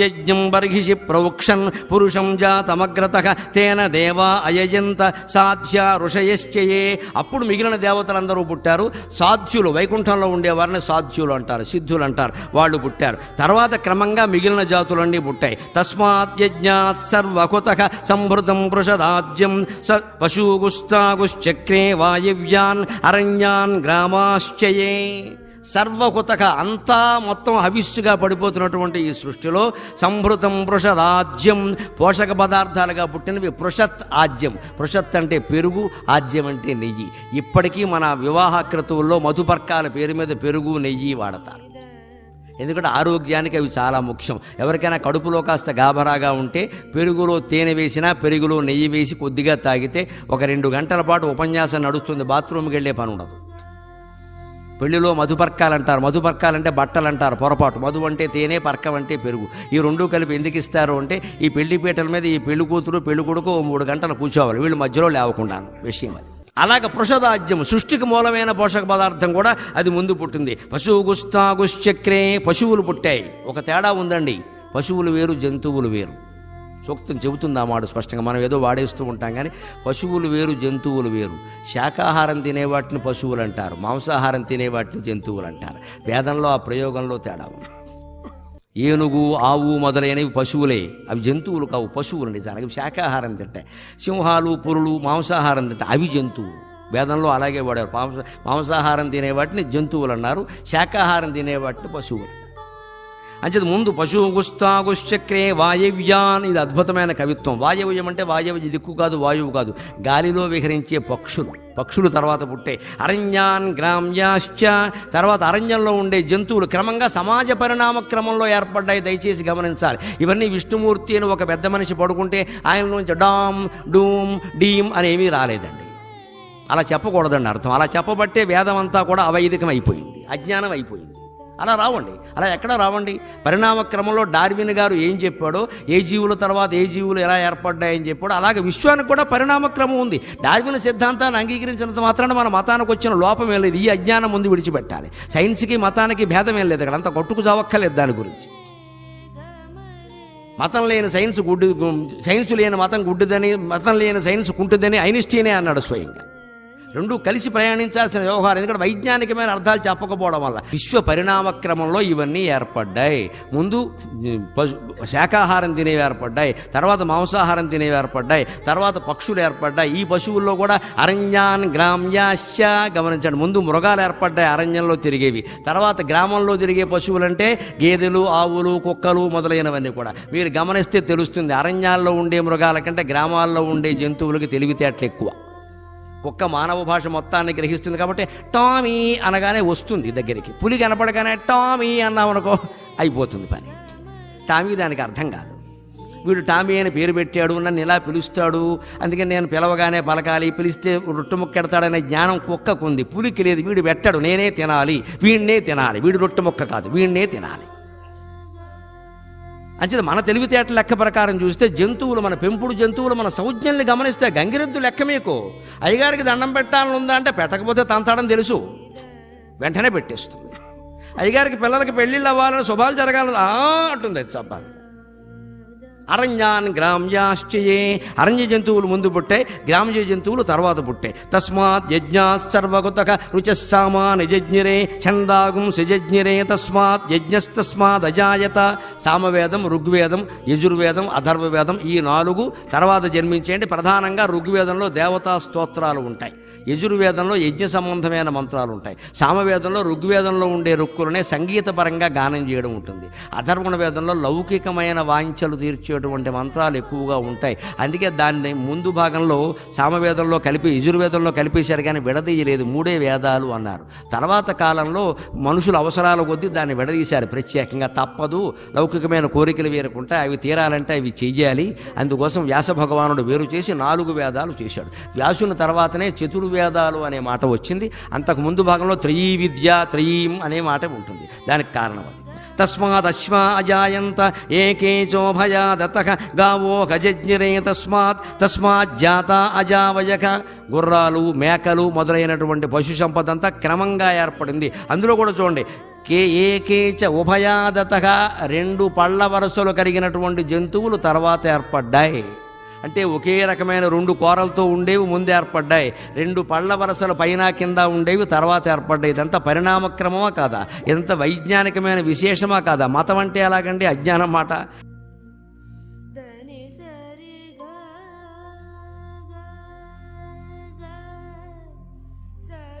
యజ్ఞం బర్హిషి ప్రౌక్షన్ పురుషం జాతమగ్రత తేన దేవా అయజంత సాధ్య ఋషయశ్చయే. అప్పుడు మిగిలిన దేవతలందరూ పుట్టారు. సాధ్యులు వైకుంఠంలో ఉండేవారిని సాధ్యులు అంటారు సిద్ధులు అంటారు వాళ్ళు పుట్టారు. తర్వాత క్రమంగా మిగిలిన జాతులన్నీ పుట్టాయి. తస్మాత్ యజ్ఞాత్ సర్వకుత సంభృతం పృషదాజ్యం స పశుగుస్తాగుశ్చక్రే వాయువ్యాన్ అరణ్యాన్ గ్రామాశ్చయే. సర్వకుతక అంతా మొత్తం హవిస్సుగా పడిపోతున్నటువంటి ఈ సృష్టిలో సంభృతం పృషదాజ్యం పోషక పదార్థాలుగా పుట్టినవి పృషత్ ఆజ్యం. పృషత్ అంటే పెరుగు ఆజ్యం అంటే నెయ్యి. ఇప్పటికీ మన వివాహ క్రతువుల్లో మధుపర్కాల పేరు మీద పెరుగు నెయ్యి వాడతారు. ఎందుకంటే ఆరోగ్యానికి అవి చాలా ముఖ్యం. ఎవరికైనా కడుపులో కాస్త గాభరాగా ఉంటే పెరుగులో తేనె వేసినా పెరుగులో నెయ్యి వేసి కొద్దిగా తాగితే ఒక రెండు గంటల పాటు ఉపన్యాసం నడుస్తుంది బాత్రూమ్కి వెళ్ళే పని ఉండదు పెళ్ళిలో మధుపర్కాలు అంటారు మధుపర్కాలంటే బట్టలు అంటారు పొరపాటు. మధు అంటే తేనె పర్కం అంటే పెరుగు. ఈ రెండు కలిపి ఎందుకు ఇస్తారు అంటే ఈ పెళ్ళి పీటల మీద ఈ పెళ్ళి కూతురు పెళ్ళి కొడుకు ఓ మూడు గంటలు కూర్చోవాలి. వీళ్ళు మధ్యలో లేవకుండా విషయం అది. అలాగ పృషదాజ్యం సృష్టికి మూలమైన పోషక పదార్థం కూడా అది ముందు పుట్టింది. పశువు గుస్తాగుశ్చక్రే పశువులు పుట్టాయి. ఒక తేడా ఉందండి. పశువులు వేరు జంతువులు వేరు. సూక్తం చెబుతుంది ఆ మాట స్పష్టంగా. మనం ఏదో వాడేస్తూ ఉంటాం కానీ పశువులు వేరు జంతువులు వేరు. శాకాహారం తినే వాటిని పశువులు అంటారు. మాంసాహారం తినే వాటిని జంతువులు అంటారు. వేదంలో ఆ ప్రయోగంలో తేడా ఉంది. ఏనుగు ఆవు మొదలైనవి పశువులే. అవి జంతువులు కావు పశువులు నిజానికి. శాకాహారం తింటాయి. సింహాలు పురులు మాంసాహారం తింటాయి. అవి జంతువులు వేదంలో అలాగే వాడారు. మాంస మాంసాహారం తినేవాటిని జంతువులు అన్నారు. శాకాహారం తినే వాటిని పశువులు అంచేది ముందు పశువు గుస్తాగుశ్చక్రే వాయవ్యాన్. ఇది అద్భుతమైన కవిత్వం. వాయవ్యం అంటే వాయవ్య దిక్కు కాదు వాయువు కాదు. గాలిలో విహరించే పక్షులు. పక్షులు తర్వాత పుట్టే అరణ్యాన్ గ్రామ్యాశ్చ. తర్వాత అరణ్యంలో ఉండే జంతువులు క్రమంగా సమాజ పరిణామ క్రమంలో ఏర్పడ్డాయి. దయచేసి గమనించాలి. ఇవన్నీ విష్ణుమూర్తి అని ఒక పెద్ద మనిషి పడుకుంటే ఆయన నుంచి డామ్ డూమ్ డీమ్ అనేవి రాలేదండి. అలా చెప్పకూడదండి అర్థం. అలా చెప్పబట్టే వేదం అంతా కూడా అవైదికం అయిపోయింది అజ్ఞానం అయిపోయింది అలా రావండి. అలా ఎక్కడ రావండి? పరిణామ క్రమంలో డార్విన్ గారు ఏం చెప్పాడో ఏ జీవుల తర్వాత ఏ జీవులు ఎలా ఏర్పడ్డాయని చెప్పాడో అలాగే విశ్వానికి కూడా పరిణామ క్రమం ఉంది. డార్విన్ సిద్ధాంతాన్ని అంగీకరించినంత మాత్రాన మన మతానికి వచ్చిన లోపం ఏం లేదు. ఈ అజ్ఞానం ముందు విడిచిపెట్టాలి. సైన్స్కి మతానికి భేదం ఏం లేదు ఇక్కడ అంత కొట్టుకు చావక్కర్లేదు దాని గురించి. మతం లేని సైన్స్ గుడ్డు సైన్స్ లేని మతం గుడ్డుదని మతం లేని సైన్స్ కుంటుందని ఐనిస్టీనే అన్నాడు స్వయంగా. రెండు కలిసి ప్రయాణించాల్సిన వ్యవహారం. ఎందుకంటే వైజ్ఞానికమైన అర్థాలు చెప్పకపోవడం వల్ల. విశ్వ పరిణామ క్రమంలో ఇవన్నీ ఏర్పడ్డాయి. ముందు పశు శాకాహారం తినేవి ఏర్పడ్డాయి. తర్వాత మాంసాహారం తినేవి ఏర్పడ్డాయి. తర్వాత పక్షులు ఏర్పడ్డాయి. ఈ పశువుల్లో కూడా అరణ్యాన్ గ్రామ్యాశ్చ గమనించండి. ముందు మృగాలు ఏర్పడ్డాయి అరణ్యంలో తిరిగేవి. తర్వాత గ్రామంలో తిరిగే పశువులంటే గేదెలు ఆవులు కుక్కలు మొదలైనవన్నీ కూడా. మీరు గమనిస్తే తెలుస్తుంది అరణ్యాల్లో ఉండే మృగాల కంటే గ్రామాల్లో ఉండే జంతువులకి తెలివితేటలు ఎక్కువ. కుక్క మానవ భాష మొత్తాన్ని గ్రహిస్తుంది కాబట్టి టామీ అనగానే వస్తుంది దగ్గరికి. పులి కనపడగానే టామీ అన్నామనుకో అయిపోతుంది పని. టామీ దానికి అర్థం కాదు. వీడు టామీ అని పేరు పెట్టాడు నన్ను ఇలా పిలుస్తాడు అందుకని నేను పిలవగానే పలకాలి పిలిస్తే రొట్టె ముక్కెడతాడనే జ్ఞానం కుక్కకు ఉంది పులికి లేదు వీడు పెట్టాడు నేనే తినాలి వీడినే తినాలి. వీడు రొట్టె ముక్క కాదు వీడినే తినాలి. అంచేది మన తెలివితేటల లెక్క ప్రకారం చూస్తే జంతువులు మన పెంపుడు జంతువులు మన సౌజ్ఞల్ని గమనిస్తే గంగిరెద్దు లెక్క మీకు. అయ్యగారికి దండం పెట్టాలని ఉందా అంటే పెట్టకపోతే తంతాడని తెలుసు. వెంటనే పెట్టేస్తుంది. అయ్యగారికి పిల్లలకి పెళ్ళిళ్ళు అవ్వాలని శుభాలు జరగాలని అంటుంది అది సబ్బాలు అరణ్యాన్ గ్రామ్యాశ్చయే. అరణ్య జంతువులు ముందు పుట్టాయి గ్రామ్య జంతువులు తర్వాత పుట్టాయి తస్మాత్ యజ్ఞా సర్వకుతక రుచస్సామా నిజజ్ఞరే ఛందాగుం సిజజ్ఞిరే తస్మాత్ యజ్ఞస్తస్మాత్ అజాయత. సామవేదం ఋగ్వేదం యజుర్వేదం అధర్వవేదం ఈ నాలుగు తర్వాత జన్మించేయండి. ప్రధానంగా ఋగ్వేదంలో దేవతా స్తోత్రాలు ఉంటాయి. యజుర్వేదంలో యజ్ఞ సంబంధమైన మంత్రాలు ఉంటాయి. సామవేదంలో ఋగ్వేదంలో ఉండే రుక్కులనే సంగీతపరంగా గానం చేయడం ఉంటుంది. అధర్వణ వేదంలో లౌకికమైన వాంఛలు తీర్చేటువంటి మంత్రాలు ఎక్కువగా ఉంటాయి. అందుకే దాన్ని ముందు భాగంలో సామవేదంలో కలిపి యజుర్వేదంలో కలిపేశారు కానీ విడదీయలేదు. మూడే వేదాలు అన్నారు. తర్వాత కాలంలో మనుషుల అవసరాల కొద్దీ దాన్ని విడదీశారు. ప్రత్యేకంగా తప్పదు. లౌకికమైన కోరికలు వేరుకుంటే అవి తీరాలంటే అవి చెయ్యాలి. అందుకోసం వ్యాస భగవానుడు వేరు చేసి నాలుగు వేదాలు చేశాడు. వ్యాసుని తర్వాతనే చతుర్వేదాలు అనే మాట వచ్చింది. అంతకు ముందు భాగంలో త్రయీ విద్య త్రయీం అనే మాట ఉంటుంది. దానికి కారణం అది. తస్మాదశ్వా అజాయంత ఏకే గావో గజజ్ఞరే తస్మాత్ తస్మాజ్జాత అజావయక గుర్రాలు మేకలు మొదలైనటువంటి పశు సంపద అంతా క్రమంగా ఏర్పడింది. అందులో కూడా చూడండి. కే ఏకేచ ఉభయాదతగా రెండు పళ్ళ వరుసలు కలిగినటువంటి జంతువులు తర్వాత ఏర్పడ్డాయి. అంటే ఒకే రకమైన రెండు కోరలతో ఉండేవి ముందు ఏర్పడ్డాయి. రెండు పళ్ళ వరసల పైన కింద ఉండేవి తర్వాత ఏర్పడ్డాయి. ఇదంతా పరిణామక్రమమా కాదా? ఇదంతా వైజ్ఞానికమైన విశేషమా కాదా? మతం అంటే ఎలాగండి అజ్ఞానం మాట?